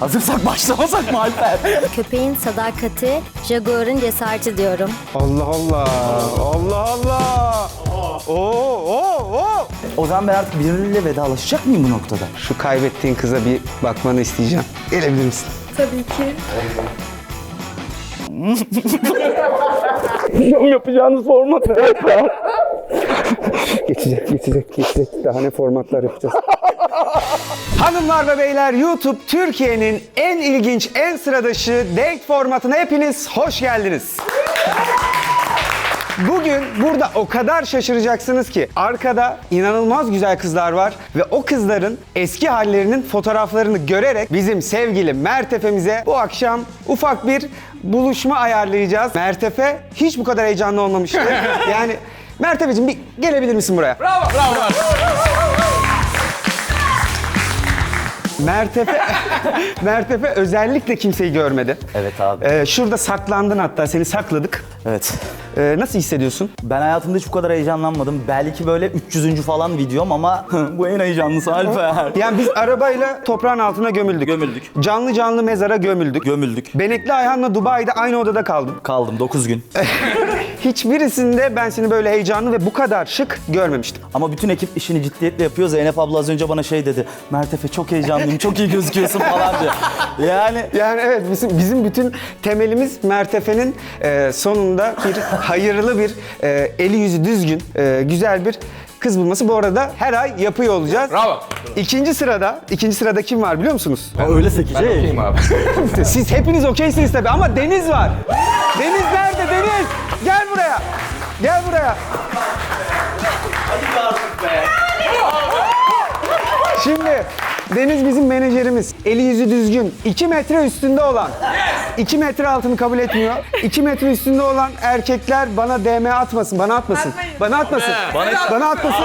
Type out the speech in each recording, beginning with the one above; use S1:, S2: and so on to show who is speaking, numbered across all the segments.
S1: Hazırsak başlamasak mı Alper?
S2: Köpeğin sadakati, Jaguar'ın cesareti diyorum.
S3: Allah Allah. Allah Allah. Oo, oo, oo.
S1: O zaman ben artık birileriyle vedalaşacak mıyım bu noktada?
S3: Şu kaybettiğin kıza bir bakmanı isteyeceğim. Gelebilir misin?
S4: Tabii ki.
S3: Yapacağınız format geçecek, geçecek, geçecek. Daha ne formatlar yapacağız. Hanımlar ve beyler YouTube Türkiye'nin en ilginç, en sıradışı date formatına hepiniz hoş geldiniz. Bugün burada o kadar şaşıracaksınız ki arkada inanılmaz güzel kızlar var ve o kızların eski hallerinin fotoğraflarını görerek bizim sevgili Mertefe'mize bu akşam ufak bir buluşma ayarlayacağız. Mertefe hiç bu kadar heyecanlı olmamıştı. Yani Mertefe'cim bir gelebilir misin buraya? Bravo, bravo. Mertefe, Mertefe özellikle kimseyi görmedi.
S1: Evet abi.
S3: Ee, şurada saklandın hatta seni sakladık.
S1: Evet.
S3: Ee, nasıl hissediyorsun?
S1: Ben hayatımda hiç bu kadar heyecanlanmadım. Belki böyle 300. falan videom ama bu en heyecanlısı Alper.
S3: Yani biz arabayla toprağın altına gömüldük.
S1: Gömüldük.
S3: Canlı canlı mezara gömüldük.
S1: Gömüldük.
S3: Benekli Ayhan'la Dubai'de aynı odada kaldım.
S1: Kaldım 9 gün.
S3: Hiçbirisinde ben seni böyle heyecanlı ve bu kadar şık görmemiştim.
S1: Ama bütün ekip işini ciddiyetle yapıyor. Zeynep abla az önce bana şey dedi. Mertefe çok heyecanlıyım, çok iyi gözüküyorsun falan diye. Yani
S3: Yani evet bizim, bizim bütün temelimiz Mertefe'nin e, sonunda bir hayırlı bir e, eli yüzü düzgün e, güzel bir kız bulması. Bu arada her ay yapıyor olacağız.
S5: Bravo.
S3: İkinci sırada, ikinci sırada kim var biliyor musunuz?
S1: öyle sekecek.
S5: Okeyim abi.
S3: Siz hepiniz okeysiniz tabii ama Deniz var. Deniz nerede Deniz? Gel buraya. Gel buraya. Şimdi Deniz bizim menajerimiz. Eli yüzü düzgün. 2 metre üstünde olan. 2 metre altını kabul etmiyor. 2 metre üstünde olan erkekler bana DM atmasın. Bana atmasın.
S4: Atmayın.
S3: Bana atmasın. Bana, atmasın.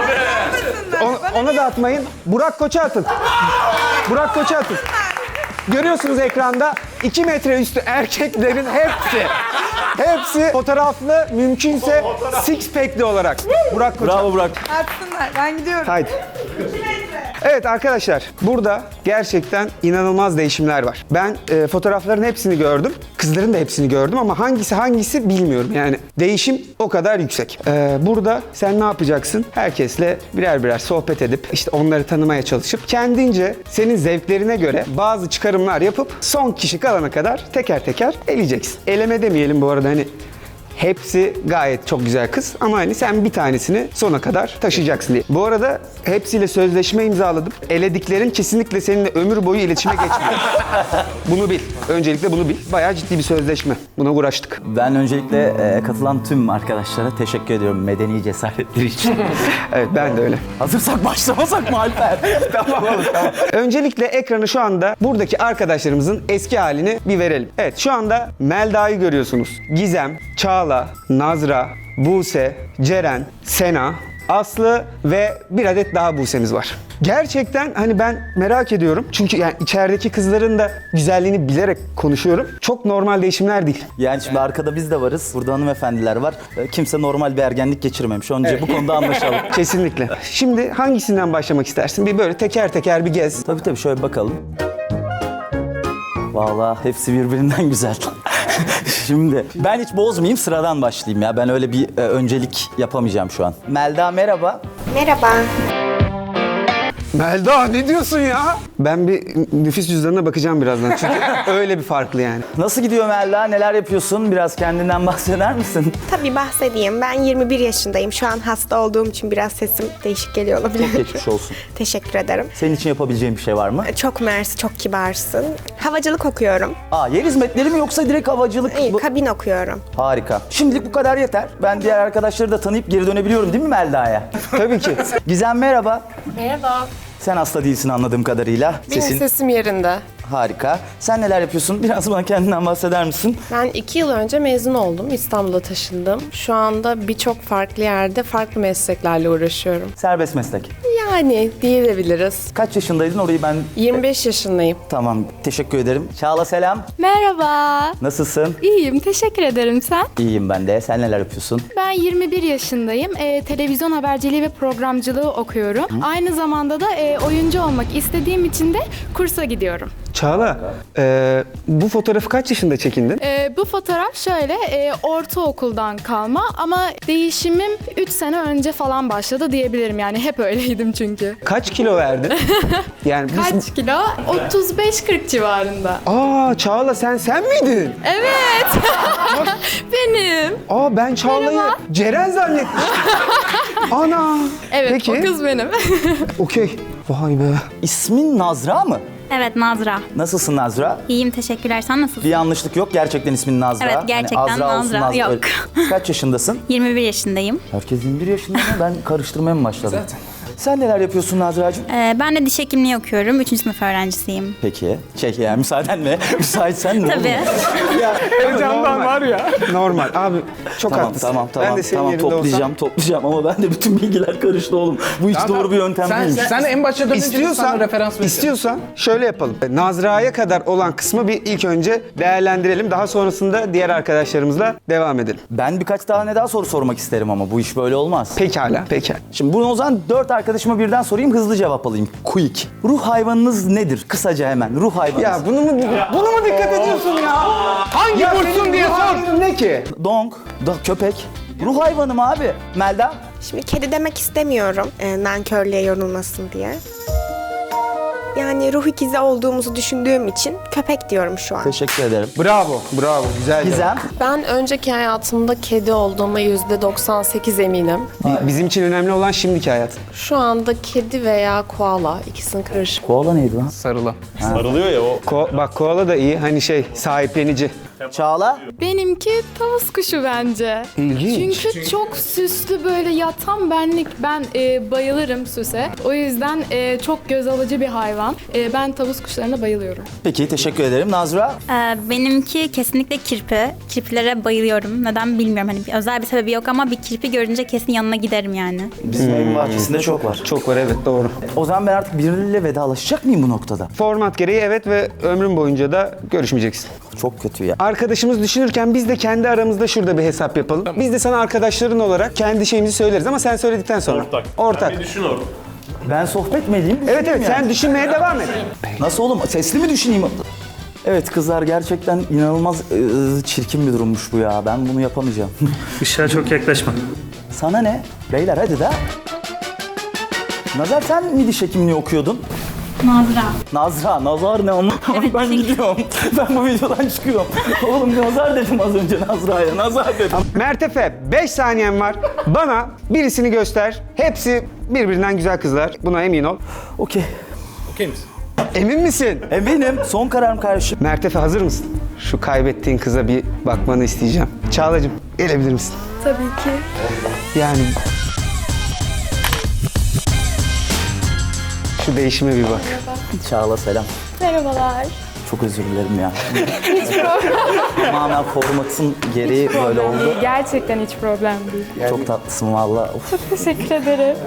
S3: Ona, ona da atmayın. Burak Koç'a atın. Burak Koç'a atın. Görüyorsunuz ekranda 2 metre üstü erkeklerin hepsi hepsi fotoğraflı mümkünse six pack'li olarak. Burak Koç'a.
S1: Bravo Burak.
S4: Atsınlar. Ben gidiyorum.
S3: Haydi. Evet arkadaşlar burada gerçekten inanılmaz değişimler var. Ben e, fotoğrafların hepsini gördüm. Kızların da hepsini gördüm ama hangisi hangisi bilmiyorum yani. Değişim o kadar yüksek. E, burada sen ne yapacaksın? Herkesle birer birer sohbet edip işte onları tanımaya çalışıp kendince senin zevklerine göre bazı çıkarımlar yapıp son kişi kalana kadar teker teker eleyeceksin. Eleme demeyelim bu arada hani Hepsi gayet çok güzel kız ama hani sen bir tanesini sona kadar taşıyacaksın diye. Bu arada hepsiyle sözleşme imzaladım. Elediklerin kesinlikle seninle ömür boyu iletişime geçmiyor. bunu bil. Öncelikle bunu bil. Bayağı ciddi bir sözleşme. Buna uğraştık.
S1: Ben öncelikle e, katılan tüm arkadaşlara teşekkür ediyorum medeni cesaretleri için.
S3: Evet ben de öyle.
S1: Hazırsak başlamasak mı Alper?
S3: tamam oğlum tamam. Öncelikle ekranı şu anda buradaki arkadaşlarımızın eski halini bir verelim. Evet şu anda Melda'yı görüyorsunuz. Gizem, Çağla, Nazra, Buse, Ceren, Sena, Aslı ve bir adet daha Buse'miz var. Gerçekten hani ben merak ediyorum. Çünkü yani içerideki kızların da güzelliğini bilerek konuşuyorum. Çok normal değişimler değil.
S1: Yani şimdi arkada biz de varız. Burada hanımefendiler var. E, Kimse normal bir ergenlik geçirmemiş. Önce bu konuda anlaşalım.
S3: Kesinlikle. Şimdi hangisinden başlamak istersin? Bir böyle teker teker bir gez.
S1: Tabii tabii şöyle bir bakalım. Vallahi hepsi birbirinden güzel. Şimdi ben hiç bozmayayım sıradan başlayayım ya. Ben öyle bir e, öncelik yapamayacağım şu an. Melda merhaba.
S4: Merhaba.
S3: Melda ne diyorsun ya? Ben bir nüfus cüzdanına bakacağım birazdan çünkü öyle bir farklı yani.
S1: Nasıl gidiyor Melda? Neler yapıyorsun? Biraz kendinden bahseder misin?
S6: Tabii bahsedeyim. Ben 21 yaşındayım. Şu an hasta olduğum için biraz sesim değişik geliyor olabilir.
S1: Geçmiş olsun.
S6: Teşekkür ederim.
S1: Senin için yapabileceğim bir şey var mı?
S6: Çok mersi, çok kibarsın. Havacılık okuyorum.
S1: Aa, yer hizmetleri mi yoksa direkt havacılık?
S6: İyi,
S1: Bu-
S6: kabin okuyorum.
S1: Harika. Şimdilik bu kadar yeter. Ben diğer arkadaşları da tanıyıp geri dönebiliyorum değil mi Melda'ya?
S3: Tabii ki.
S1: Gizem merhaba.
S7: Merhaba.
S1: Sen hasta değilsin anladığım kadarıyla.
S7: Benim
S1: Sesin
S7: sesim yerinde.
S1: harika. Sen neler yapıyorsun? Biraz bana kendinden bahseder misin?
S7: Ben iki yıl önce mezun oldum. İstanbul'a taşındım. Şu anda birçok farklı yerde farklı mesleklerle uğraşıyorum.
S1: Serbest meslek.
S7: Yani diyebiliriz.
S1: Kaç yaşındaydın orayı ben...
S7: 25 yaşındayım.
S1: Tamam teşekkür ederim. Çağla selam.
S8: Merhaba.
S1: Nasılsın?
S8: İyiyim, teşekkür ederim sen.
S1: İyiyim ben de. Sen neler yapıyorsun?
S8: Ben 21 yaşındayım. Ee, televizyon haberciliği ve programcılığı okuyorum. Aynı zamanda da e, oyuncu olmak istediğim için de kursa gidiyorum.
S3: Çağla, e, bu fotoğrafı kaç yaşında çekindin?
S8: Ee, bu fotoğraf şöyle e, ortaokuldan kalma ama değişimim 3 sene önce falan başladı diyebilirim yani hep öyleydim çünkü.
S3: Kaç kilo verdin? yani biz-
S8: Kaç kilo? 35-40 civarında.
S3: Aa Çağla sen sen miydin?
S8: Evet. Benim.
S3: Aa ben Çağla'yı Ceren zannetmiştim. Ana.
S8: Evet
S3: Peki.
S8: o kız benim.
S3: Okey. Vay be.
S1: İsmin Nazra mı?
S5: Evet Nazra.
S1: Nasılsın Nazra?
S5: İyiyim teşekkürler. Sen nasılsın?
S1: Bir yanlışlık yok. Gerçekten ismin Nazra.
S5: Evet, gerçekten
S1: Azra olsun,
S5: Nazra.
S1: Nazra.
S5: Yok.
S1: Kaç yaşındasın?
S5: 21 yaşındayım.
S1: Herkes 21 yaşında mı? Ben karıştırmaya mı başladım? Sen neler yapıyorsun Nazra'cığım?
S5: Ee, ben de diş hekimliği okuyorum. 3. sınıf öğrencisiyim.
S1: Peki. Şey yani müsaadenle. Müsaitsen ne
S5: Tabii.
S3: Heyecandan var ya. Normal. Abi çok
S1: Tamam
S3: haklısın.
S1: tamam tamam.
S3: Ben de senin
S1: tamam
S3: yerinde
S1: toplayacağım
S3: olsam.
S1: toplayacağım ama ben de bütün bilgiler karıştı oğlum. Bu hiç doğru bir yöntem
S9: sen,
S1: değilmiş.
S9: Sen en başta dönünce
S3: İstiyorsan,
S9: referans vereceğim.
S3: istiyorsan şöyle yapalım. Nazra'ya kadar olan kısmı bir ilk önce değerlendirelim. Daha sonrasında diğer arkadaşlarımızla devam edelim.
S1: Ben birkaç tane daha soru sormak isterim ama bu iş böyle olmaz.
S3: Pekala, pekala.
S1: Şimdi bunu o zaman dört arkadaşıma birden sorayım hızlı cevap alayım. Quick. Ruh hayvanınız nedir? Kısaca hemen. Ruh hayvanınız.
S3: Ya bunu mu bunu mu dikkat ediyorsun ya? Hangi bursun diye sor. Ne ki?
S1: Dong. Da köpek. Ruh hayvanım abi. Melda.
S6: Şimdi kedi demek istemiyorum e, nankörlüğe yorulmasın diye. Yani ruh ikizi olduğumuzu düşündüğüm için köpek diyorum şu an.
S1: Teşekkür ederim.
S3: Bravo, bravo. Güzel.
S1: Gizem.
S7: Ben önceki hayatımda kedi olduğuma %98 eminim.
S3: Bi- Bizim için önemli olan şimdiki hayat.
S7: Şu anda kedi veya koala ikisinin karışımı.
S1: Koala neydi lan?
S9: Sarılı.
S3: Ko- bak koala da iyi. Hani şey sahiplenici.
S1: Çağla.
S8: Benimki tavus kuşu bence.
S3: İlginç.
S8: Çünkü çok süslü böyle yatan benlik. Ben e, bayılırım süse. O yüzden e, çok göz alıcı bir hayvan. E, ben tavus kuşlarına bayılıyorum.
S1: Peki teşekkür ederim. Nazra.
S5: Ee, benimki kesinlikle kirpi. Kirpilere bayılıyorum. Neden bilmiyorum. Hani bir- özel bir sebebi yok ama bir kirpi görünce kesin yanına giderim yani.
S1: Bizim evin bahçesinde çok var.
S3: Çok var evet doğru.
S1: O zaman ben artık birileriyle vedalaşacak mıyım bu noktada?
S3: Format gereği evet ve ömrün boyunca da görüşmeyeceksin.
S1: Çok kötü ya.
S3: Arkadaşımız düşünürken biz de kendi aramızda şurada bir hesap yapalım. Biz de sana arkadaşların olarak kendi şeyimizi söyleriz ama sen söyledikten sonra. Ortak. Ortak.
S1: Ben sohbet mi edeyim?
S3: Evet evet
S1: Yani.
S3: sen düşünmeye devam et.
S1: Nasıl oğlum? Sesli mi düşüneyim? Evet kızlar gerçekten inanılmaz ıı, çirkin bir durummuş bu ya. Ben bunu yapamayacağım.
S10: Işığa çok yaklaşma.
S1: Sana ne? Beyler hadi de. Nazar sen mi diş hekimliği okuyordun?
S5: Nazra.
S1: Nazra, nazar ne onu? ben gidiyorum. Ben bu videodan çıkıyorum. Oğlum nazar dedim az önce Nazra'ya. Nazar dedim.
S3: Mertefe 5 saniyen var. Bana birisini göster. Hepsi birbirinden güzel kızlar. Buna emin ol.
S1: Okey.
S9: Okey misin?
S3: Emin misin?
S1: Eminim. Son kararım kardeşim.
S3: Mertefe hazır mısın? Şu kaybettiğin kıza bir bakmanı isteyeceğim. Çağlacığım gelebilir misin?
S4: Tabii ki.
S3: Yani... Şu değişime bir bak.
S1: Çağla selam.
S8: Merhabalar.
S1: Çok özür dilerim ya. Hiç problem. Tamamen formatın gereği böyle oldu.
S8: Gerçekten hiç problem değil.
S1: Çok tatlısın valla. Of.
S8: Teşekkür ederim.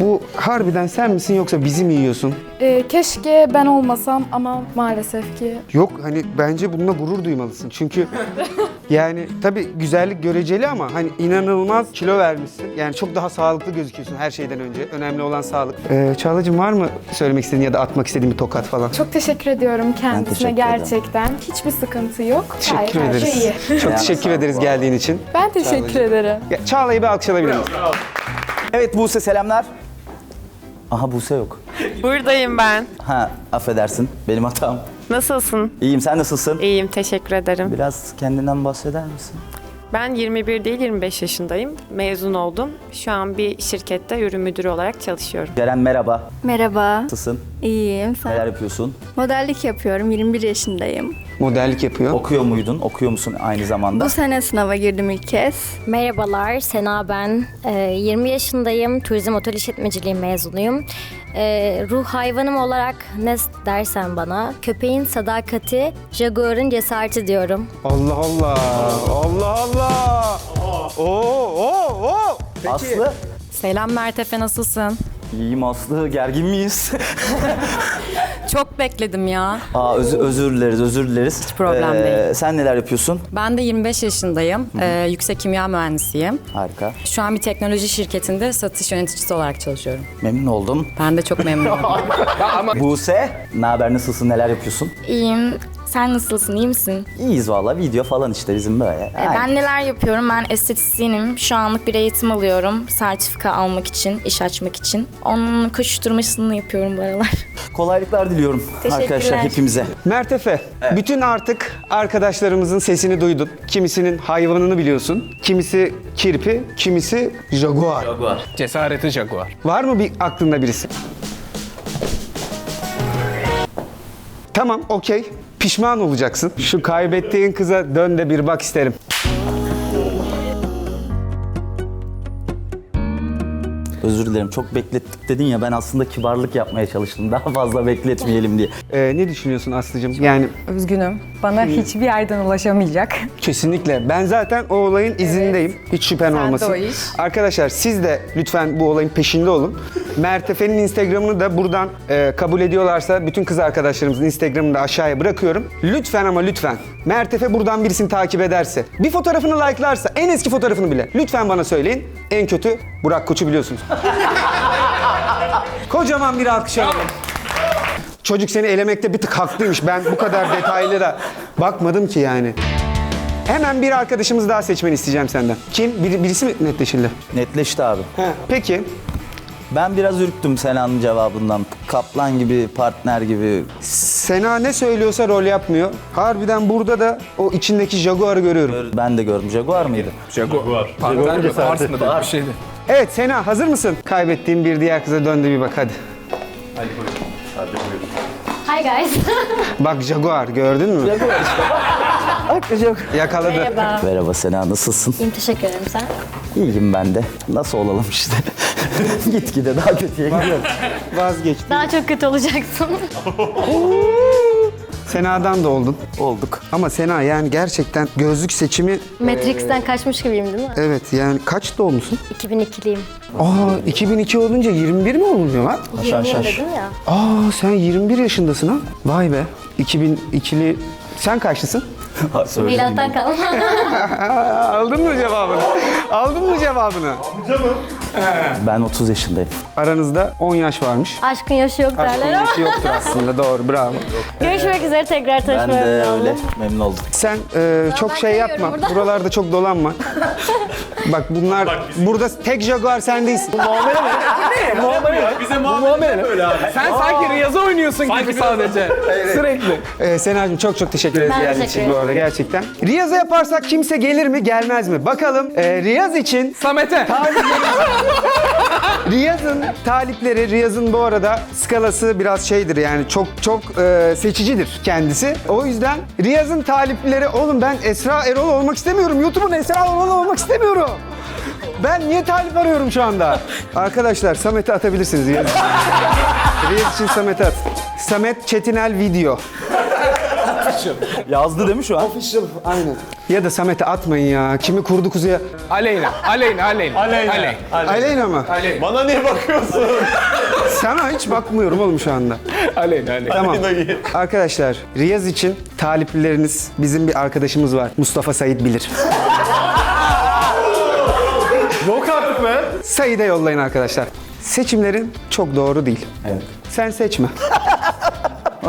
S3: Bu harbiden sen misin yoksa bizi mi yiyorsun?
S8: E, keşke ben olmasam ama maalesef ki
S3: Yok hani bence bununla gurur duymalısın. Çünkü yani tabii güzellik göreceli ama hani inanılmaz kilo vermişsin. Yani çok daha sağlıklı gözüküyorsun her şeyden önce. Önemli olan sağlık. Ee, Çağla'cığım var mı söylemek istediğin ya da atmak istediğin bir tokat falan?
S8: çok teşekkür ediyorum kendisine
S1: teşekkür ederim.
S8: gerçekten. Hiçbir sıkıntı yok.
S3: Teşekkür
S8: Gayet her
S3: ederiz.
S8: şey iyi.
S3: Çok teşekkür ederiz geldiğin için.
S8: Ben teşekkür ederim.
S3: Ya, Çağla'yı bir alkışlayabilir miyiz?
S1: Evet Buse selamlar. Aha Buse yok.
S11: Buradayım ben.
S1: Ha affedersin benim hatam.
S11: Nasılsın?
S1: İyiyim sen nasılsın?
S11: İyiyim, teşekkür ederim.
S1: Biraz kendinden bahseder misin?
S11: Ben 21 değil 25 yaşındayım. Mezun oldum. Şu an bir şirkette ürün müdürü olarak çalışıyorum.
S1: Ceren merhaba.
S2: Merhaba.
S1: Nasılsın?
S2: İyiyim. Sen?
S1: Neler yapıyorsun?
S2: Modellik yapıyorum. 21 yaşındayım.
S3: Modellik yapıyor.
S1: Okuyor muydun? Okuyor musun aynı zamanda?
S2: Bu sene sınava girdim ilk kez.
S12: Merhabalar, Sena ben. Ee, 20 yaşındayım, turizm otel işletmeciliği mezunuyum. Ee, ruh hayvanım olarak ne dersen bana, köpeğin sadakati, jaguarın cesareti diyorum.
S3: Allah Allah. Allah Allah. Oo, oo, oo. Peki.
S1: Aslı
S11: Selam Mertefe, nasılsın?
S1: İyiyim Aslı. Gergin miyiz?
S9: Çok bekledim ya.
S1: Aa özür, özür dileriz, özür dileriz. Hiç
S9: problem değil.
S1: Sen neler yapıyorsun?
S9: Ben de 25 yaşındayım. Ee, yüksek kimya mühendisiyim.
S1: Harika.
S9: Şu an bir teknoloji şirketinde satış yöneticisi olarak çalışıyorum.
S1: Memnun oldum.
S9: Ben de çok memnunum.
S1: Buse, ne haber, nasılsın, neler yapıyorsun?
S13: İyiyim. Sen nasılsın? iyi misin?
S1: İyiyiz valla, video falan işte bizim böyle.
S13: Ee, Ben neler yapıyorum? Ben estetisyenim. Şu anlık bir eğitim alıyorum. Sertifika almak için, iş açmak için. Onun koşuşturmasını yapıyorum bu aralar.
S1: Kolaylıklar diliyorum
S13: Teşekkürler.
S1: arkadaşlar hepimize.
S3: Mertefe, bütün artık arkadaşlarımızın sesini duydun. Kimisinin hayvanını biliyorsun. Kimisi kirpi, kimisi jaguar.
S14: Cesareti Jaguar.
S3: Var mı bir aklında birisi? Tamam, okey. Pişman olacaksın. Şu kaybettiğin kıza dön de bir bak isterim.
S1: Özür dilerim çok beklettik dedin ya ben aslında kibarlık yapmaya çalıştım. Daha fazla bekletmeyelim diye.
S3: Ee, ne düşünüyorsun Aslı'cığım? Yani
S15: Üzgünüm. Bana hiçbir yerden ulaşamayacak.
S3: Kesinlikle. Ben zaten o olayın izindeyim. Hiç şüphen
S15: Sen de
S3: olmasın.
S15: o iş.
S3: Arkadaşlar siz de lütfen bu olayın peşinde olun. Mertefe'nin Instagram'ını da buradan e, kabul ediyorlarsa bütün kız arkadaşlarımızın Instagram'ını da aşağıya bırakıyorum. Lütfen ama lütfen. Mertefe buradan birisini takip ederse, bir fotoğrafını like'larsa, en eski fotoğrafını bile lütfen bana söyleyin. En kötü Burak Koç'u biliyorsunuz. Kocaman bir alkış alalım. Çocuk seni elemekte bir tık haklıymış. Ben bu kadar detaylı da bakmadım ki yani. Hemen bir arkadaşımız daha seçmeni isteyeceğim senden. Kim? Bir- birisi mi netleşildi?
S1: Netleşti abi.
S3: Peki.
S1: Ben biraz ürktüm Sena'nın cevabından. Kaplan gibi, partner gibi.
S3: Sena ne söylüyorsa rol yapmıyor. Harbiden burada da o içindeki Jaguar'ı görüyorum.
S1: Ben de gördüm. Jaguar mıydı?
S14: Jaguar. Panter mi? Pars mı dedi bir şeydi.
S3: Evet Sena hazır mısın? Kaybettiğin bir diğer kıza döndü bir bak hadi.
S12: Hi guys.
S3: Bak Jaguar gördün mü?
S1: Jaguar işte bak. Jaguar.
S3: Yakaladı.
S12: Merhaba.
S1: Merhaba Sena nasılsın?
S12: İyiyim teşekkür ederim sen.
S1: İyiyim ben de. Nasıl olalım işte. Gitgide daha kötüye gidiyor.
S3: Vazgeçti.
S12: Daha çok kötü olacaksın.
S3: Sena'dan da oldun.
S1: Olduk.
S3: Ama Sena yani gerçekten gözlük seçimi
S12: Matrix'ten kaçmış gibiyim değil mi?
S3: evet yani kaç doğumlusun?
S12: 2002'liyim.
S3: Aa 2002 olunca 21 mi olmuyor lan?
S1: Aşağı aşağı.
S12: dedim ya.
S3: Aa sen 21 yaşındasın ha? Vay be. 2002'li... Sen kaçlısın?
S12: Milattan kalma.
S3: Aldın mı cevabını? Aldın mı cevabını?
S1: Ben 30 yaşındayım.
S3: Aranızda 10 yaş varmış.
S12: Aşkın yaşı yok
S3: Aşkın
S12: derler ama.
S3: yaşı yoktur aslında doğru bravo.
S12: Görüşmek üzere tekrar
S1: Ben
S12: tanışmaya
S1: de
S12: memnun
S1: öyle.
S12: oldum.
S1: Memnun oldum.
S3: Sen e, çok
S12: ben
S3: şey
S12: kayıyorum
S3: yapma.
S12: burada.
S3: Buralarda çok dolanma. Bak bunlar burada tek Jaguar sen değilsin.
S14: Bize muamele böyle abi. Sen sanki Riyaz'a oynuyorsun gibi sadece. Sürekli.
S3: Ee, Sena'cığım çok çok teşekkür ederiz
S12: Ben teşekkür
S3: için bu arada gerçekten. Riyaz'a yaparsak kimse gelir mi gelmez mi? Bakalım e, Riyaz için
S14: Samet'e.
S3: Riyaz'ın talipleri, Riyaz'ın bu arada skalası biraz şeydir yani çok çok e, seçicidir kendisi. O yüzden Riyaz'ın talipleri, oğlum ben Esra Erol olmak istemiyorum. YouTube'un Esra Erol olmak istemiyorum. Ben niye talip arıyorum şu anda? Arkadaşlar Samet'e atabilirsiniz Riyaz için. Riyaz için Samet'e at. Samet Çetinel video.
S1: Yazdı değil mi şu an?
S3: Aynen. Ya da Samet'e atmayın ya. Kimi kurdu kuzuya?
S14: Aleyna. Aleyna. Aleyna. Aleyna.
S3: Aleyna mı?
S14: Aleyna.
S10: Bana niye bakıyorsun?
S3: Sana hiç bakmıyorum oğlum şu anda.
S14: Aleyna. Aleyna.
S3: Tamam. Arkadaşlar Riyaz için taliplileriniz bizim bir arkadaşımız var. Mustafa Sayit bilir.
S14: Yok artık be.
S3: Sayit'e yollayın arkadaşlar. Seçimlerin çok doğru değil.
S1: Evet.
S3: Sen seçme.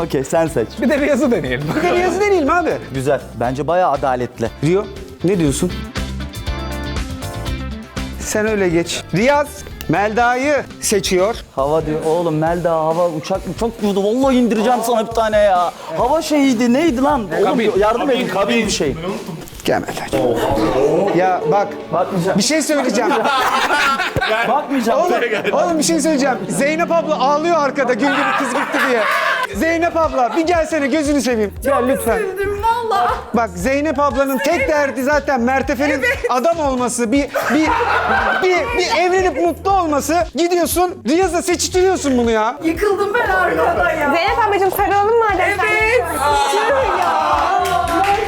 S1: Okey sen seç.
S14: Bir de Riyaz'ı deneyelim.
S3: Bir de Riyaz'ı deneyelim abi.
S1: Güzel. Bence bayağı adaletli.
S3: Rio ne diyorsun? Sen öyle geç. Riyaz Melda'yı seçiyor.
S1: Hava diyor. Oğlum Melda hava uçak mı? Çok vurdu. Vallahi indireceğim sana bir tane ya. Hava şeyiydi. Neydi lan? Oğlum
S14: Kabin.
S1: yardım edin. Kabin bir şey.
S3: Gel Melda. Ya bak
S1: Bakmayacağım.
S3: bir şey söyleyeceğim.
S1: Bakmayacağım.
S3: Oğlum, oğlum bir şey söyleyeceğim. Zeynep abla ağlıyor arkada gül gibi kız gitti diye. Zeynep abla bir gelsene gözünü seveyim. Gel lütfen.
S4: valla.
S3: Bak Zeynep ablanın tek derdi zaten Mertefe'nin adam olması, bir bir bir, bir evlenip mutlu olması. Gidiyorsun Riyaz'a seçtiriyorsun bunu ya.
S4: Yıkıldım ben arkada ya.
S6: Zeynep ablacığım sarılalım madem.
S4: Evet. Tüh ya.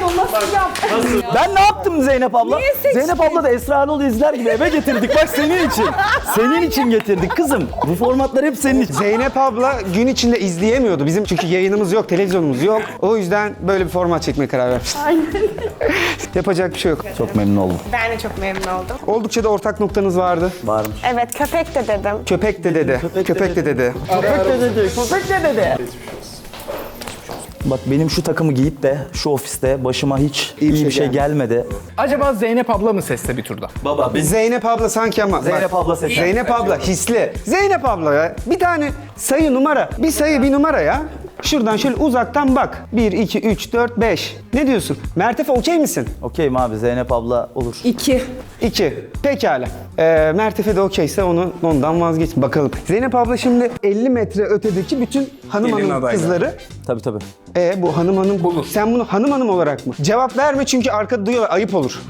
S4: O nasıl yaptın?
S1: Ben ne yaptım? Zeynep abla? Zeynep abla da Esra Erol'u izler gibi eve getirdik. Bak senin için. Senin için getirdik kızım. Bu formatlar hep senin için.
S3: Zeynep abla gün içinde izleyemiyordu. Bizim çünkü yayınımız yok, televizyonumuz yok. O yüzden böyle bir format çekmeye karar vermiştik. Yapacak bir şey yok.
S1: Çok memnun oldum.
S6: Ben de çok memnun oldum.
S3: Oldukça da ortak noktanız vardı.
S1: Varmış.
S6: Evet köpek de dedim.
S3: Köpek de dedi. Köpek de dedi.
S1: Köpek de dedi. Köpek de dedi. Bak benim şu takımı giyip de şu ofiste başıma hiç iyi,
S3: şey
S1: bir şey
S3: gelmedi.
S1: gelmedi.
S14: Acaba Zeynep abla mı seste bir turda?
S1: Baba ben
S3: Zeynep abla sanki ama.
S1: Zeynep
S3: bak,
S1: abla sesi.
S3: Zeynep abla hisli. Zeynep abla ya. Bir tane sayı numara. Bir sayı bir numara ya. Şuradan şöyle uzaktan bak. 1, 2, 3, 4, 5. Ne diyorsun? Mertefe okey misin?
S1: Okeyim abi Zeynep abla olur.
S4: İki.
S3: 2. Pekala. Ee, Mertefe de okeyse onu ondan vazgeç. Bakalım. Zeynep abla şimdi 50 metre ötedeki bütün hanım
S14: Gelin
S3: hanım
S14: adaylar.
S3: kızları
S1: Tabii tabii.
S3: E bu hanım hanım bulur. Sen bunu hanım hanım olarak mı? Cevap verme çünkü arkada duyuyorlar. Ayıp olur.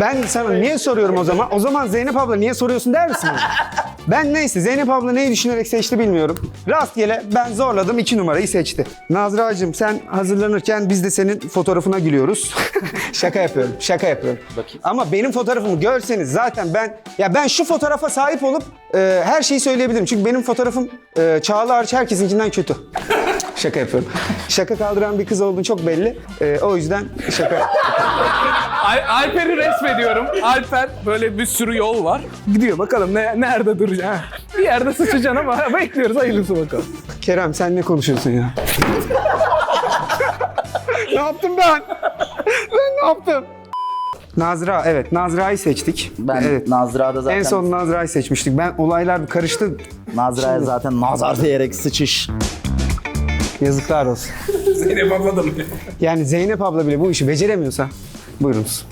S3: Ben sana niye soruyorum o zaman? O zaman Zeynep abla niye soruyorsun der misin? Ben neyse Zeynep abla neyi düşünerek seçti bilmiyorum. Rastgele ben zorladım iki numarayı seçti. Nazra'cığım sen hazırlanırken biz de senin fotoğrafına gülüyoruz. şaka yapıyorum, şaka yapıyorum.
S1: Bakayım.
S3: Ama benim fotoğrafımı görseniz zaten ben ya ben şu fotoğrafa sahip olup e, her şeyi söyleyebilirim. Çünkü benim fotoğrafım e, Çağla hariç herkesinkinden kötü. Şaka yapıyorum. Şaka kaldıran bir kız olduğun çok belli. Ee, o yüzden şaka.
S14: Al- Alper'i resmediyorum. Alper böyle bir sürü yol var. Gidiyor bakalım ne, nerede duracak. Bir yerde sıçacaksın ama bekliyoruz hayırlısı bakalım.
S3: Kerem sen ne konuşuyorsun ya? ne yaptım ben? Ben ne yaptım? Nazra evet Nazra'yı seçtik.
S1: Ben
S3: evet.
S1: Nazra'da zaten
S3: En son Nazra'yı seçmiştik. Ben olaylar karıştı.
S1: Nazra'ya zaten nazar diyerek sıçış.
S3: Yazıklar olsun.
S14: Zeynep abla da mı?
S3: Yani Zeynep abla bile bu işi beceremiyorsa buyurunuz.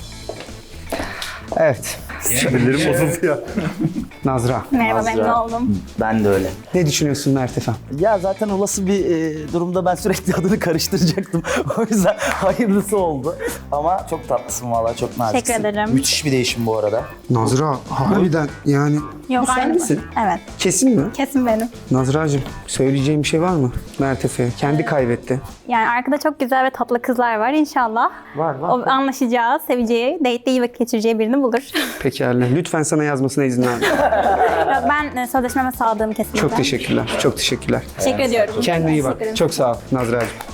S3: Evet.
S1: Sinirlerim bozuldu ya.
S3: Nazra.
S5: Merhaba
S1: Nazra.
S5: memnun oldum.
S1: Ben de öyle.
S3: Ne düşünüyorsun Mert efendim?
S1: Ya zaten olası bir e, durumda ben sürekli adını karıştıracaksın. o yüzden hayırlısı oldu. Ama çok tatlısın valla çok naziksin.
S5: Teşekkür ederim.
S1: Müthiş bir değişim bu arada.
S3: Nazra harbiden yani
S5: Yok
S3: bu sen
S5: aynı.
S3: misin?
S5: Evet.
S3: Kesin mi?
S5: Kesin benim.
S3: Nazra'cığım söyleyeceğim bir şey var mı Mert Efe'ye? Kendi kaybetti.
S5: Yani arkada çok güzel ve tatlı kızlar var inşallah.
S3: Var, var.
S5: O anlaşacağı, seveceği, date'de iyi vakit geçireceği birini bulur.
S3: Pekala. Lütfen sana yazmasına izin verme.
S5: Ben e, sözleşmeme sadığım kesinlikle.
S3: Çok teşekkürler. Çok teşekkürler.
S5: Teşekkür ediyorum.
S3: Kendine iyi bak. Çok sağ ol Nazra'cığım.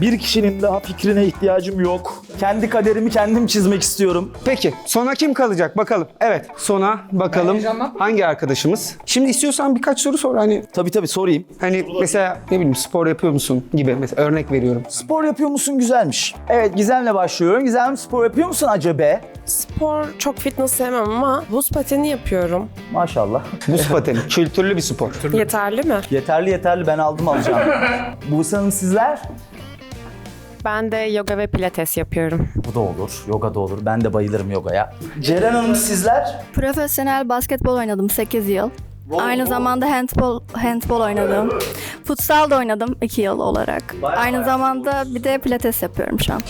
S1: Bir kişinin daha fikrine ihtiyacım yok. Kendi kaderimi kendim çizmek istiyorum.
S3: Peki sona kim kalacak bakalım. Evet sona bakalım hangi arkadaşımız. Şimdi istiyorsan birkaç soru sor hani
S1: Tabii tabii sorayım.
S3: hani mesela ne bileyim spor yapıyor musun gibi mesela örnek veriyorum.
S1: Spor yapıyor musun? Güzelmiş. Evet Gizem'le başlıyorum. Gizem spor yapıyor musun acaba?
S7: Spor çok fitness sevmem ama buz pateni yapıyorum.
S1: Maşallah.
S3: Buz pateni kültürlü bir spor.
S7: Yeterli mi?
S1: Yeterli yeterli ben aldım alacağım. Buse Hanım sizler?
S11: Ben de yoga ve pilates yapıyorum.
S1: Bu da olur. Yoga da olur. Ben de bayılırım yogaya. Ceren Hanım sizler?
S8: Profesyonel basketbol oynadım 8 yıl. Aynı zamanda handbol handbol oynadım. Futsal da oynadım 2 yıl olarak. Aynı zamanda bir de pilates yapıyorum şu an.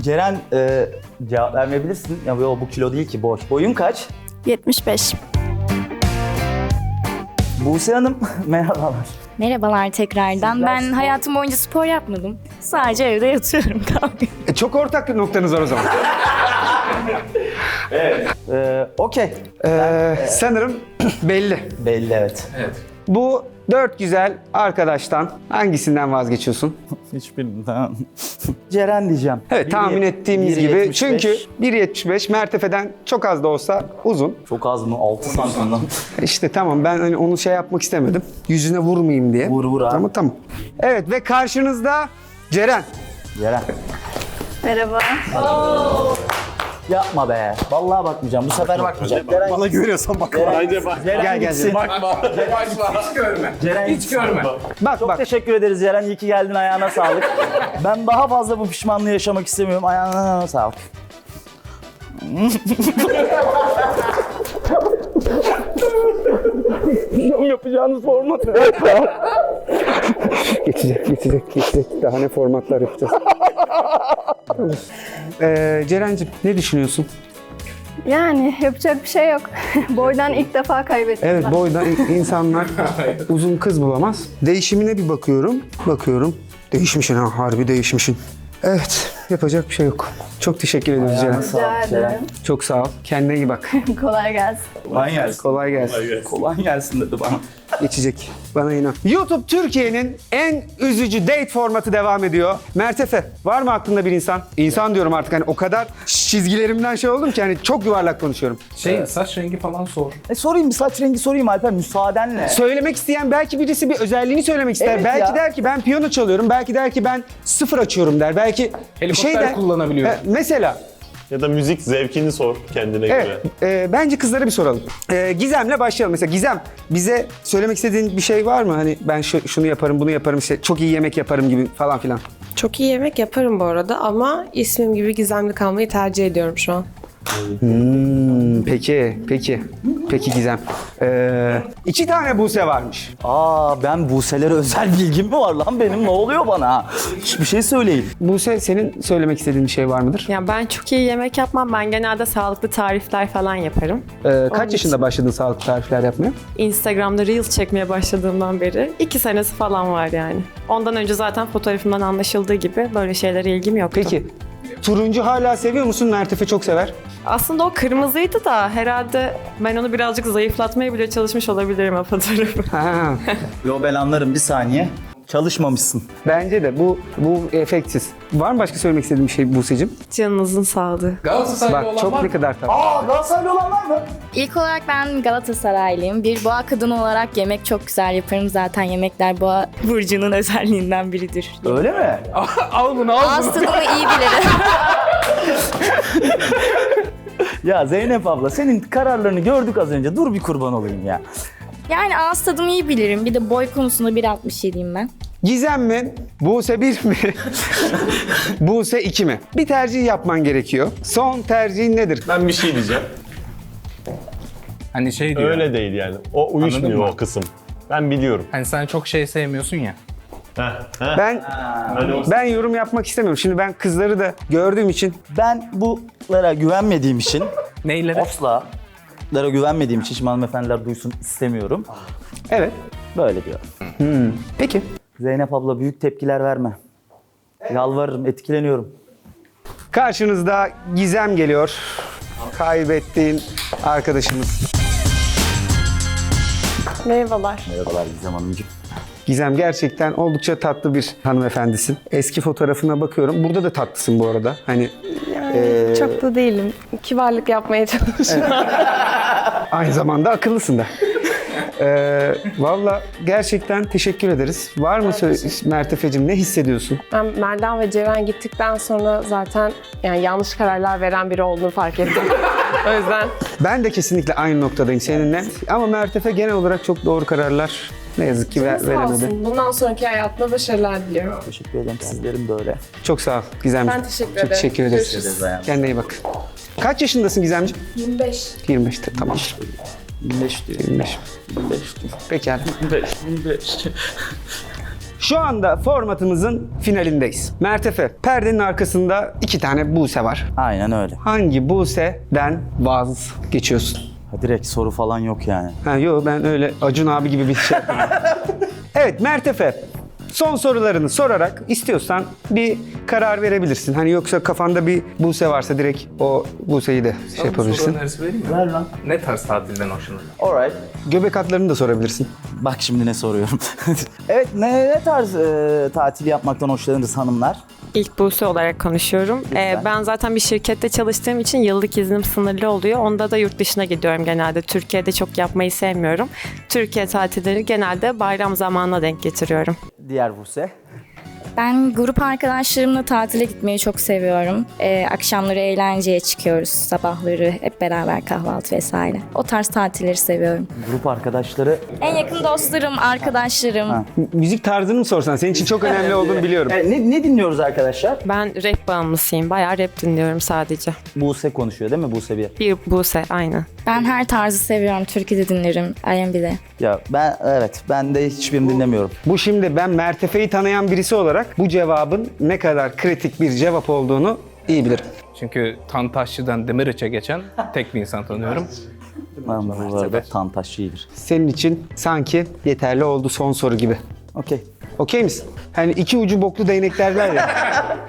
S1: Ceren e, cevap vermeyebilirsin. Ya yo, bu kilo değil ki boş. Boyun kaç?
S8: 75.
S1: Buse Hanım merhabalar.
S13: Merhabalar tekrardan. Ben hayatım boyunca spor yapmadım. Sadece evde yatıyorum kalkıyorum.
S3: E, çok ortak bir noktanız var o zaman.
S1: Ee, Okey.
S3: Ee, sanırım belli.
S1: Belli evet.
S3: Bu dört güzel arkadaştan hangisinden vazgeçiyorsun?
S1: Hiçbirinden. Ceren diyeceğim.
S3: Evet tahmin ettiğimiz gibi.
S1: 75.
S3: Çünkü 1.75 Mertefe'den çok az da olsa uzun.
S1: Çok az mı? 6 santimden.
S3: İşte tamam ben hani onu şey yapmak istemedim. Yüzüne vurmayayım diye.
S1: Vur, vur abi.
S3: Tamam tamam. Evet ve karşınızda Ceren.
S1: Ceren.
S8: Merhaba.
S1: Yapma be. Vallahi bakmayacağım. Bu sefer bakmayacağım. Ceren,
S10: Bana güveniyorsan bak.
S1: Ceren,
S10: bak.
S1: Ceren
S3: Gel, gel,
S1: gitsin.
S3: gel.
S14: Bakma. Hiç görme.
S1: Ceren
S14: Hiç görme.
S3: Bak
S1: Çok
S3: bak.
S1: teşekkür ederiz Ceren. İyi ki geldin. Ayağına sağlık. ben daha fazla bu pişmanlığı yaşamak istemiyorum. Ayağına sağlık. Yapacağınız format
S3: Geçecek, geçecek, geçecek. Daha ne formatlar yapacağız. Ee, Ceren'cim ne düşünüyorsun?
S8: Yani yapacak bir şey yok. Boydan ilk defa kaybettim.
S3: Evet boydan in- insanlar uzun kız bulamaz. Değişimine bir bakıyorum. Bakıyorum. Değişmişsin ha harbi değişmişsin. Evet Yapacak bir şey yok. Çok teşekkür ediyoruz Ceren.
S1: Sağ ol Ceren.
S3: Çok sağ ol. Kendine iyi bak.
S8: Kolay gelsin.
S1: Kolay gelsin.
S3: Kolay gelsin.
S1: Kolay gelsin dedi bana.
S3: Geçecek. Bana inan. YouTube Türkiye'nin en üzücü date formatı devam ediyor. Mertefe, var mı aklında bir insan? İnsan diyorum artık hani o kadar çizgilerimden şey oldum ki hani çok yuvarlak konuşuyorum.
S14: Şey saç rengi falan sor.
S1: E sorayım bir saç rengi sorayım Alper müsaadenle.
S3: Söylemek isteyen belki birisi bir özelliğini söylemek ister.
S1: Evet
S3: belki
S1: ya.
S3: der ki ben piyano çalıyorum. Belki der ki ben sıfır açıyorum der. Belki bir
S14: Helikopter
S3: şey der.
S14: kullanabiliyorum.
S3: Mesela
S16: Ya da müzik zevkini sor kendine
S3: Evet,
S16: göre.
S3: e, bence kızlara bir soralım. E, Gizem'le başlayalım. Mesela Gizem, bize söylemek istediğin bir şey var mı? Hani ben şu, şunu yaparım, bunu yaparım, işte çok iyi yemek yaparım gibi falan filan.
S7: Çok iyi yemek yaparım bu arada ama ismim gibi gizemli kalmayı tercih ediyorum şu an.
S3: Hmm, peki, peki. Peki Gizem. E, iki tane Buse varmış.
S1: Aa ben Buse'lere özel bilgim mi var lan benim ne oluyor bana? Hiçbir şey söyleyin.
S3: Buse senin söylemek istediğin bir şey var mıdır?
S11: Ya ben çok iyi yemek yapmam. Ben genelde sağlıklı tarifler falan yaparım.
S3: E, kaç yaşında başladın sağlıklı tarifler yapmaya?
S11: Instagram'da Reels çekmeye başladığımdan beri iki senesi falan var yani. Ondan önce zaten fotoğrafımdan anlaşıldığı gibi böyle şeylere ilgim yoktu.
S3: Peki. Turuncu hala seviyor musun? Mertefe çok sever.
S11: Aslında o kırmızıydı da herhalde ben onu birazcık zayıflatmaya bile çalışmış olabilirim o fotoğrafı.
S3: Ha.
S1: Yo ben anlarım bir saniye. Çalışmamışsın.
S3: Bence de bu bu efektsiz. Var mı başka söylemek istediğin bir şey Buse'cim?
S11: Canınızın sağlığı.
S14: Galatasaraylı
S3: Bak
S14: olan
S3: çok
S14: var
S3: ne
S14: mı?
S3: kadar tatlı.
S1: Aa Galatasaraylı olan var mı?
S13: İlk olarak ben Galatasaraylıyım. Bir boğa kadını olarak yemek çok güzel yaparım. Zaten yemekler boğa burcunun özelliğinden biridir.
S1: Öyle mi?
S14: al bunu al bunu.
S13: Tadımı iyi bilirim.
S1: Ya Zeynep abla senin kararlarını gördük az önce. Dur bir kurban olayım ya.
S13: Yani ağız tadımı iyi bilirim. Bir de boy konusunda 1.67'yim ben.
S3: Gizem mi? Buse 1 mi? Buse 2 mi? Bir tercih yapman gerekiyor. Son tercihin nedir?
S16: Ben bir şey diyeceğim.
S14: Hani şey diyor.
S16: Öyle değil yani. O uyuşmuyor
S14: mı?
S16: o kısım. Ben biliyorum.
S14: Hani sen çok şey sevmiyorsun ya.
S16: Heh, heh.
S3: Ben
S16: Hani
S3: ben yorum yapmak istemiyorum. Şimdi ben kızları da gördüğüm için
S1: Ben bunlara güvenmediğim için
S14: Neylere?
S1: asla bunlara güvenmediğim için şimdi hanımefendiler duysun istemiyorum.
S3: evet.
S1: Böyle diyor.
S3: Peki.
S1: Zeynep abla büyük tepkiler verme. Yalvarırım, etkileniyorum.
S3: Karşınızda Gizem geliyor. Kaybettiğin arkadaşımız.
S7: Merhabalar.
S1: Merhabalar Gizem Hanımcığım.
S3: Gizem gerçekten oldukça tatlı bir hanımefendisin. Eski fotoğrafına bakıyorum. Burada da tatlısın bu arada. Hani
S7: Yani çok da değilim. Kibarlık yapmaya çalışıyorum.
S3: aynı zamanda akıllısın da. Ee, Valla gerçekten teşekkür ederiz. Var mı sö- Mertefe'cim ne hissediyorsun?
S7: Ben Melda ve Ceren gittikten sonra zaten yani yanlış kararlar veren biri olduğunu fark ettim. o yüzden
S3: Ben de kesinlikle aynı noktadayım seninle. Ama Mertefe genel olarak çok doğru kararlar ne yazık ki ver-
S7: sağ
S3: veremedi.
S7: olsun. Bundan sonraki hayatında başarılar diliyorum.
S1: Teşekkür ederim. Sizlerin de öyle.
S3: Çok sağ ol Gizemciğim.
S7: Ben teşekkür
S3: Çok
S7: ederim.
S3: teşekkür ederiz.
S7: Görüşürüz.
S3: Kendine iyi bak. Kaç yaşındasın Gizemciğim?
S7: 25.
S3: 25 'te, tamam.
S1: 25 diyor.
S3: 25.
S1: 25 diyor.
S3: Pekala.
S1: 25, 25.
S3: Şu anda formatımızın finalindeyiz. Mertefe, perdenin arkasında iki tane Buse var.
S1: Aynen öyle.
S3: Hangi Buse'den vaz geçiyorsun?
S1: Direkt soru falan yok yani.
S3: Ha yok ben öyle Acun abi gibi bir şey evet Mertefe. Son sorularını sorarak istiyorsan bir karar verebilirsin. Hani yoksa kafanda bir Buse varsa direkt o Buse'yi de şey yapabilirsin.
S14: önerisi vereyim mi?
S1: Ver lan.
S14: Ne tarz tatilden hoşlanır?
S1: Alright.
S3: Göbek atlarını da sorabilirsin.
S1: Bak şimdi ne soruyorum. evet ne, ne tarz e, tatil yapmaktan hoşlanırız hanımlar?
S11: İlk Buse olarak konuşuyorum. Ee, ben zaten bir şirkette çalıştığım için yıllık iznim sınırlı oluyor. Onda da yurt dışına gidiyorum genelde. Türkiye'de çok yapmayı sevmiyorum. Türkiye tatilleri genelde bayram zamanına denk getiriyorum.
S1: Diğer Buse.
S13: Ben grup arkadaşlarımla tatile gitmeyi çok seviyorum. Ee, akşamları eğlenceye çıkıyoruz. Sabahları hep beraber kahvaltı vesaire. O tarz tatilleri seviyorum.
S1: Grup arkadaşları.
S13: En yakın dostlarım, arkadaşlarım.
S1: Ha.
S3: Müzik tarzını mı sorsan? Senin için çok önemli olduğunu biliyorum.
S1: E, ne, ne dinliyoruz arkadaşlar?
S11: Ben rap bağımlısıyım. Bayağı rap dinliyorum sadece.
S1: Buse konuşuyor değil mi Buse bir?
S11: Bir Buse aynı.
S13: Ben her tarzı seviyorum. Türkü de dinlerim, R&B'de.
S1: Ya ben evet ben de hiçbirini dinlemiyorum.
S3: Bu şimdi ben Mertefe'yi tanıyan birisi olarak bu cevabın ne kadar kritik bir cevap olduğunu iyi bilirim.
S14: Çünkü Tantaşçı'dan Demiriç'e geçen tek bir insan tanıyorum.
S1: Ben bu arada Tantaşçı iyidir.
S3: Senin için sanki yeterli oldu son soru gibi.
S1: Okey.
S3: Okey misin? Hani iki ucu boklu değnek derler ya.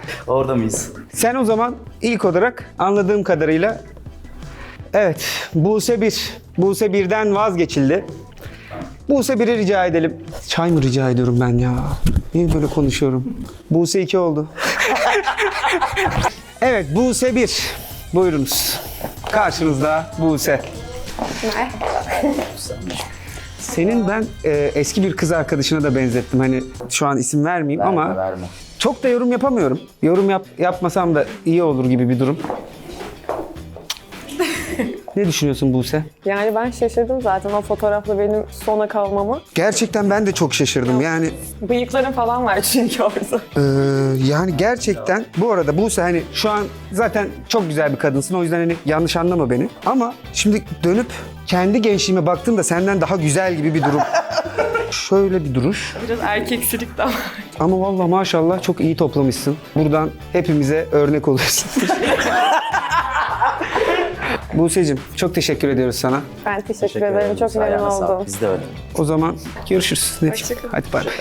S1: Orada mıyız?
S3: Sen o zaman ilk olarak anladığım kadarıyla Evet, Buse 1. Buse 1'den vazgeçildi. Buse 1'i rica edelim. Çay mı rica ediyorum ben ya? Niye böyle konuşuyorum? Buse 2 oldu. evet, Buse 1. Buyurunuz. Karşınızda Buse. Senin ben e, eski bir kız arkadaşına da benzettim. Hani şu an isim vermeyeyim ama
S1: verme.
S3: çok da yorum yapamıyorum. Yorum yap, yapmasam da iyi olur gibi bir durum. Ne düşünüyorsun Buse?
S7: Yani ben şaşırdım zaten o fotoğrafla benim sona kalmama.
S3: Gerçekten ben de çok şaşırdım. Yani
S7: Bıyıklarım falan var çünkü orada.
S3: Ee, yani gerçekten bu arada Buse hani şu an zaten çok güzel bir kadınsın o yüzden hani yanlış anlama beni. Ama şimdi dönüp kendi gençliğime baktığımda senden daha güzel gibi bir durum. Şöyle bir duruş.
S7: Biraz erkeksilik de var.
S3: Ama vallahi maşallah çok iyi toplamışsın. Buradan hepimize örnek oluyorsun. Buse'cim çok teşekkür ediyoruz sana.
S7: Ben teşekkür, ederim. Çok memnun oldum.
S1: Biz de öyle.
S3: O zaman görüşürüz.
S7: Hoşçakalın.
S3: Hadi bay bay.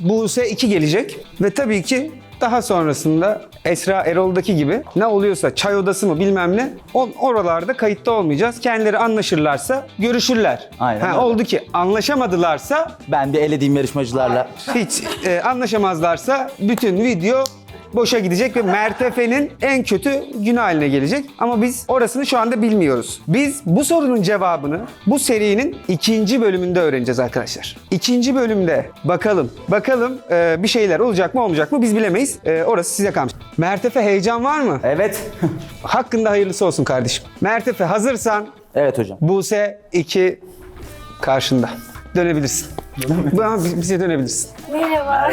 S3: Buse 2 gelecek ve tabii ki daha sonrasında Esra Erol'daki gibi ne oluyorsa çay odası mı bilmem ne on, oralarda kayıtta olmayacağız. Kendileri anlaşırlarsa görüşürler.
S1: Aynen
S3: Ha,
S1: öyle.
S3: oldu ki anlaşamadılarsa
S1: Ben bir elediğim yarışmacılarla
S3: hiç e, anlaşamazlarsa bütün video boşa gidecek ve Mertefe'nin en kötü günü haline gelecek. Ama biz orasını şu anda bilmiyoruz. Biz bu sorunun cevabını bu serinin ikinci bölümünde öğreneceğiz arkadaşlar. İkinci bölümde bakalım, bakalım e, bir şeyler olacak mı olmayacak mı biz bilemeyiz. E, orası size kalmış. Mertefe heyecan var mı?
S1: Evet.
S3: Hakkında hayırlısı olsun kardeşim. Mertefe hazırsan
S1: evet hocam.
S3: Buse 2 karşında. Dönebilirsin. Bana bize dönebilirsin.
S2: Merhaba.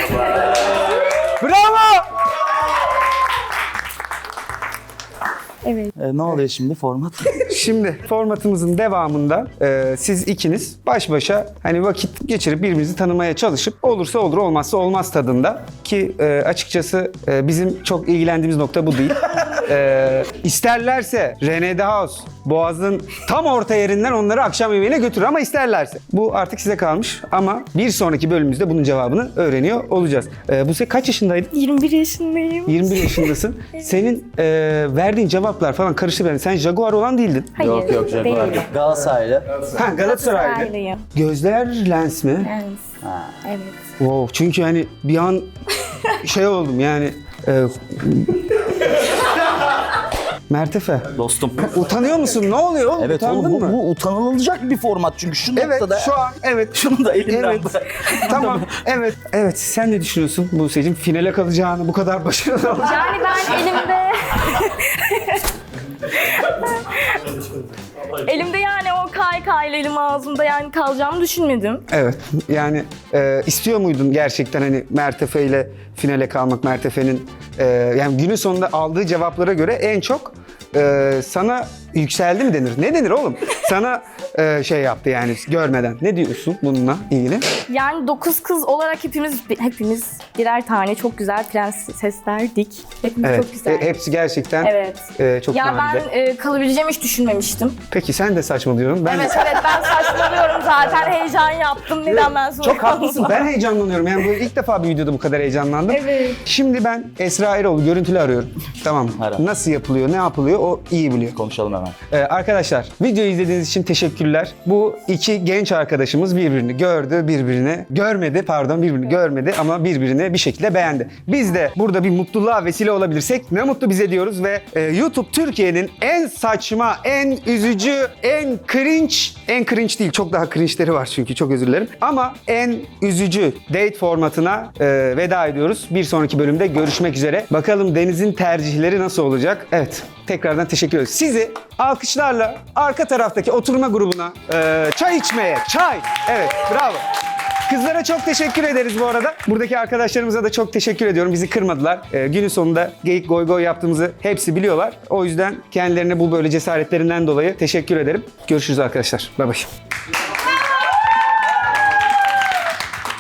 S3: Bravo!
S1: Ee, ne oluyor şimdi format?
S3: Şimdi formatımızın devamında e, siz ikiniz baş başa hani vakit geçirip birbirinizi tanımaya çalışıp olursa olur olmazsa olmaz tadında ki e, açıkçası e, bizim çok ilgilendiğimiz nokta bu değil. e, isterlerse Rene de House Boğaz'ın tam orta yerinden onları akşam yemeğine götürür ama isterlerse. Bu artık size kalmış ama bir sonraki bölümümüzde bunun cevabını öğreniyor olacağız. E, bu kaç yaşındaydın?
S13: 21 yaşındayım.
S3: 21 yaşındasın. Senin e, verdiğin cevaplar falan karıştı yani. Sen Jaguar olan değildin.
S13: Hayır,
S1: yok yok Jaguar.
S13: değil.
S1: Galatasaraylı.
S3: Ha Galatasaraylı.
S13: Galatasaraylıyım.
S3: Gözler lens mi?
S13: Evet. Evet.
S3: Wow. Çünkü hani bir an şey oldum yani. E, Mertefe.
S1: Dostum.
S3: Utanıyor musun? Ne oluyor oğlum?
S1: Evet
S3: Utandın
S1: oğlum bu,
S3: mı?
S1: bu utanılacak bir format çünkü şu
S3: Evet
S1: noktada.
S3: şu an evet.
S1: Şunu da elimden
S3: Evet.
S1: bırak.
S3: tamam. Evet. Evet. Sen ne düşünüyorsun Buse'cim? Finale kalacağını, bu kadar başarılı olacağını.
S13: Yani ben elimde... elimde yani o KYK ile elim ağzımda yani kalacağımı düşünmedim.
S3: Evet. Yani e, istiyor muydun gerçekten hani Mertefe ile finale kalmak? Mertefe'nin e, yani günün sonunda aldığı cevaplara göre en çok e, sana yükseldi mi denir? Ne denir oğlum? Sana e, şey yaptı yani görmeden. Ne diyorsun bununla ilgili?
S13: Yani dokuz kız olarak hepimiz hepimiz birer tane çok güzel prenseslerdik. Hepimiz
S3: Evet.
S13: çok güzel.
S3: e, hepsi gerçekten
S13: Evet.
S3: e, çok
S13: ya
S3: nadide.
S13: ben e, kalabileceğimi hiç düşünmemiştim.
S3: Peki sen de saçmalıyorsun. Ben
S13: Evet evet ben saçmalıyorum zaten heyecan yaptım. Neden ben sonra
S3: Çok haklısın. Ben heyecanlanıyorum. Yani bu ilk defa bir videoda bu kadar heyecanlandım.
S13: Evet.
S3: Şimdi ben Esra Erol'u görüntülü arıyorum. Tamam.
S1: Ara.
S3: Nasıl yapılıyor, ne yapılıyor o iyi biliyor.
S1: Konuşalım hemen.
S3: Ee, arkadaşlar videoyu izlediğiniz için teşekkürler. Bu iki genç arkadaşımız birbirini gördü, birbirini görmedi pardon birbirini görmedi ama birbirini bir şekilde beğendi. Biz de burada bir mutluluğa vesile olabilirsek ne mutlu bize diyoruz ve e, YouTube Türkiye'nin en saçma, en üzücü, en cringe, en cringe değil çok daha cringe'leri var çünkü çok özür dilerim. Ama en üzücü date formatına e, veda ediyoruz. Bir sonraki bölümde görüşmek üzere. Bakalım Deniz'in tercihleri nasıl olacak? Evet. Tekrardan teşekkür ederiz. Sizi alkışlarla arka taraftaki oturma grubuna e, çay içmeye, çay. Evet, bravo. Kızlara çok teşekkür ederiz bu arada. Buradaki arkadaşlarımıza da çok teşekkür ediyorum. Bizi kırmadılar. E, günün sonunda geyik goy goy yaptığımızı hepsi biliyorlar. O yüzden kendilerine bu böyle cesaretlerinden dolayı teşekkür ederim. Görüşürüz arkadaşlar. Bay bay.